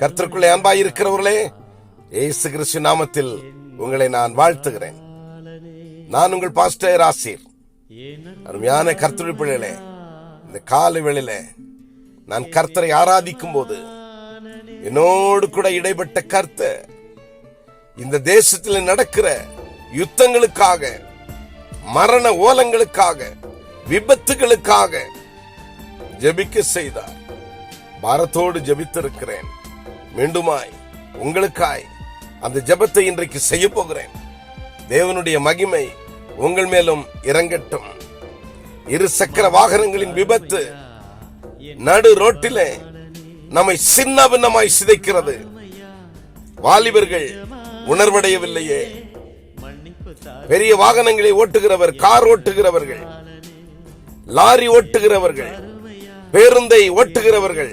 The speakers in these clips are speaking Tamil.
கர்த்தருக்குள்ளே அன்பா இருக்கிறவர்களே ஏசு கிறிஸ்து நாமத்தில் உங்களை நான் வாழ்த்துகிறேன். நான் உங்கள் பாஸ்டர் ஆசிர் அருமையான கர்த்தருடைய பிள்ளைகளே இந்த காலை வேளையில நான் கர்த்தரை ஆராதிக்கும் போது என்னோடு கூட இடைப்பட்ட கர்த்தர் இந்த தேசத்தில் நடக்கிற யுத்தங்களுக்காக மரண ஓலங்களுக்காக விபத்துகளுக்காக ஜெபிக்க செய்தார். பாரத்தோடு ஜெபித்திருக்கிறேன். மீண்டுமாய் உங்களுக்காய் அந்த ஜெபத்தை இன்றைக்கு செய்ய போகிறேன். தேவனுடைய மகிமை உங்கள் மேலும் இறங்கட்டும். இரு சக்கர வாகனங்களின் விபத்து நடு ரோட்டிலே நம்மை சின்ன பின்னமாய் சிதைக்கிறது. வாலிபர்கள் உணர்வடையவில்லையே. பெரிய வாகனங்களை ஓட்டுகிறவர் கார் ஓட்டுகிறவர்கள் லாரி ஓட்டுகிறவர்கள் பேருந்தை ஓட்டுகிறவர்கள்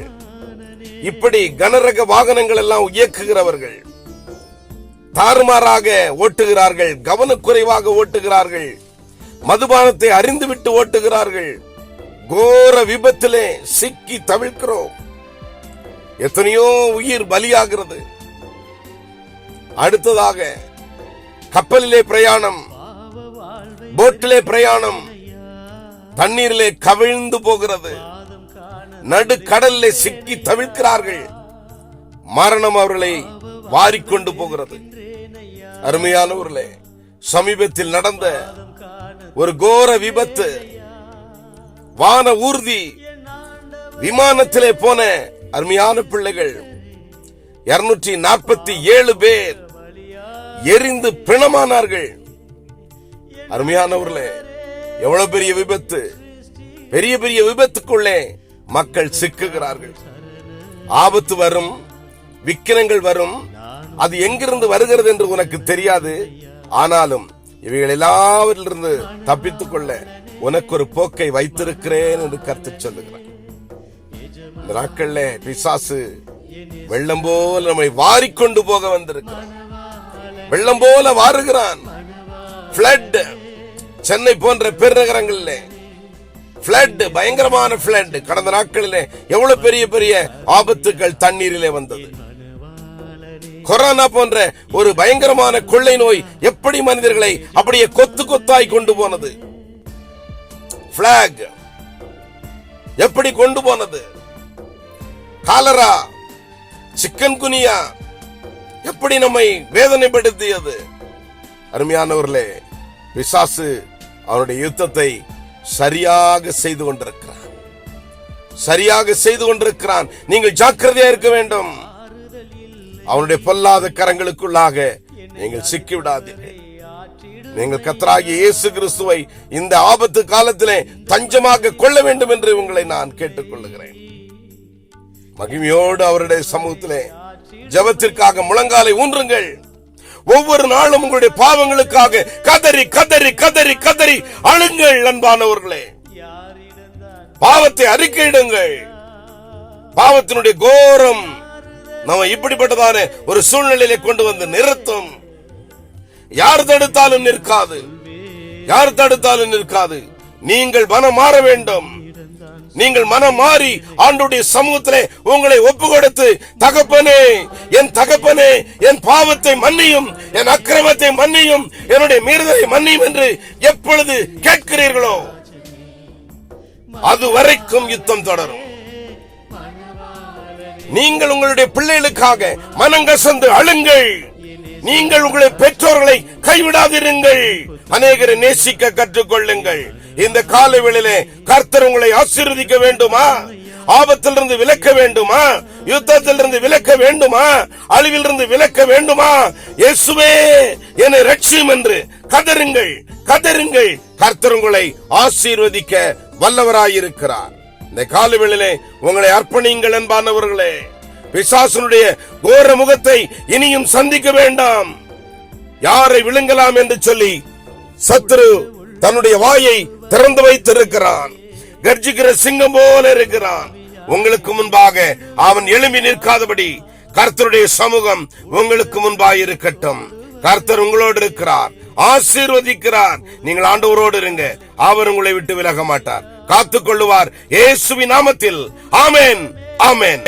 இப்படி கனரக வாகனங்கள் எல்லாம் இயக்குகிறவர்கள் தாறுமாறாக ஓட்டுகிறார்கள் கவனக்குறைவாக ஓட்டுகிறார்கள் மதுபானத்தை அறிந்துவிட்டு ஓட்டுகிறார்கள் கோர விபத்திலே சிக்கி தவிர்க்கிறோம் எத்தனையோ உயிர் பலியாகிறது. அடுத்ததாக கப்பலிலே பிரயாணம் போட்டிலே பிரயாணம் தண்ணீரிலே கவிழ்ந்து போகிறது. நடு சிக்கி தவிர்க்கிறார்கள் மரணம் அவர்களை வாரிக்கொண்டு போகிறது. அருமையானவர்களே சமீபத்தில் நடந்த ஒரு கோர விபத்து வான ஊர்தி விமானத்திலே போன அருமையான பிள்ளைகள் இருநூற்றி நாற்பத்தி ஏழு பேர் எரிந்து பிணமானார்கள். அருமையானவர்களே எவ்வளவு பெரிய விபத்து பெரிய பெரிய விபத்துக்குள்ளே மக்கள் சிக்குகிறார்கள். ஆபத்து வரும் விக்கிரங்கள் வரும் அது எங்கிருந்து வருகிறது என்று உனக்கு தெரியாது. ஆனாலும் இவைகள் எல்லாவற்றிலிருந்து தப்பித்துக் கொள்ள உனக்கு ஒரு போக்கை வைத்திருக்கிறேன் என்று கருத்து சொல்லுகிறான் இந்த நாட்கள்ல பிசாசு வெள்ளம் போல நம்மை வாரிக்கொண்டு போக வந்திருக்கிறான். வெள்ளம் போல வாருகிறான். சென்னை போன்ற பெருநகரங்களில் பிளட் பயங்கரமான பிளட் கடந்த நாட்களிலே எவ்வளவு பெரிய பெரிய ஆபத்துகள் தண்ணீரிலே வந்தது. கொரோனா போன்ற ஒரு பயங்கரமான கொள்ளை நோய் எப்படி மனிதர்களை அப்படியே கொத்து கொத்தாய் கொண்டு போனது? பிளாக் எப்படி கொண்டு போனது? Cholera chikungunya. எப்படி நம்மை வேதனைப்படுத்தியது? அருமையானவர்களே விசாசு அவனுடைய யுத்தத்தை சரியாக செய்து கொண்டிருக்கிறான். சரியாக செய்து கொண்டிருக்கிறான். நீங்கள் ஜாக்கிரதையா இருக்க வேண்டும். அவனுடைய பொல்லாத கரங்களுக்குள்ளாக நீங்கள் சிக்கிவிடாதீர்கள். நீங்கள் கத்தராகிய இயேசு கிறிஸ்துவை இந்த ஆபத்து காலத்திலே தஞ்சமாக கொள்ள வேண்டும் என்று உங்களை நான் கேட்டுக்கொள்ளுகிறேன். மகிமையோடு அவருடைய சமூகத்திலே ஜபத்திற்காக முழங்காலை ஊன்றுங்கள். ஒவ்வொரு நாளும் உங்களுடைய பாவங்களுக்காக கதறி கதறி கதறி கதறி அழுங்கள் அன்பானவர்களே. பாவத்தை அறிக்கையிடுங்கள். பாவத்தினுடைய கோரம் நம்ம இப்படிப்பட்டதான ஒரு சூழ்நிலையில கொண்டு வந்து நிறுத்தும். யார் தடுத்தாலும் நிற்காது. யார் தடுத்தாலும் நிற்காது. நீங்கள் மனம் மாற வேண்டும். நீங்கள் மனம் மாறி ஆண்டுடைய சமூகத்திலே உங்களை ஒப்பு கொடுத்து தகப்பனே என் தகப்பனே என் பாவத்தை மன்னியும் என் அக்கிரமத்தை மன்னியும் என்னுடைய மீறுதலை மன்னியும் என்று எப்பொழுது கேட்கிறீர்களோ அது வரைக்கும் யுத்தம் தொடரும். நீங்கள் உங்களுடைய பிள்ளைகளுக்காக மனங்கசந்து அழுங்கள். நீங்கள் உங்களை பெற்றோர்களை கைவிடாதிருங்கள். அநேகரை நேசிக்க கற்றுக்கொள்ளுங்கள். இந்த கால வேளையிலே கர்த்தர் உங்களை ஆசீர்வதிக்க வேண்டுமா? ஆபத்திலிருந்து விலக்க வேண்டுமா? யுத்தத்திலிருந்து விலக்க வேண்டுமா? அழிவிலிருந்து விலக்க வேண்டுமா? இயேசுவே என்னை ரட்சியும் என்று கதருங்கள் கதருங்கள் கர்த்தர் உங்களை ஆசீர்வதிக்க வல்லவராயிருக்கிறார். இந்த காலவெளியிலே உங்களை அர்ப்பணியுங்கள் என்பானவர்களே பிசாசனுடைய கோர முகத்தை இனியும் சந்திக்க வேண்டாம். யாரை விழுங்கலாம் என்று சொல்லி சத்ரு தன்னுடைய வாயை திறந்து வைத்திருக்கிறான். கர்ஜிக்கிற சிங்கம் போல இருக்கிறான். உங்களுக்கு முன்பாக அவன் எழும்பி நிற்காதபடி கர்த்தருடைய சமூகம் உங்களுக்கு முன்பாக இருக்கட்டும். கர்த்தர் உங்களோடு இருக்கிறார். ஆசீர்வதிக்கிறார். நீங்கள் ஆண்டவரோடு இருங்க. அவர் உங்களை விட்டு விலக மாட்டார். காத்துக் கொள்ளுவார் இயேசுவி நாமத்தில். ஆமேன். ஆமேன்.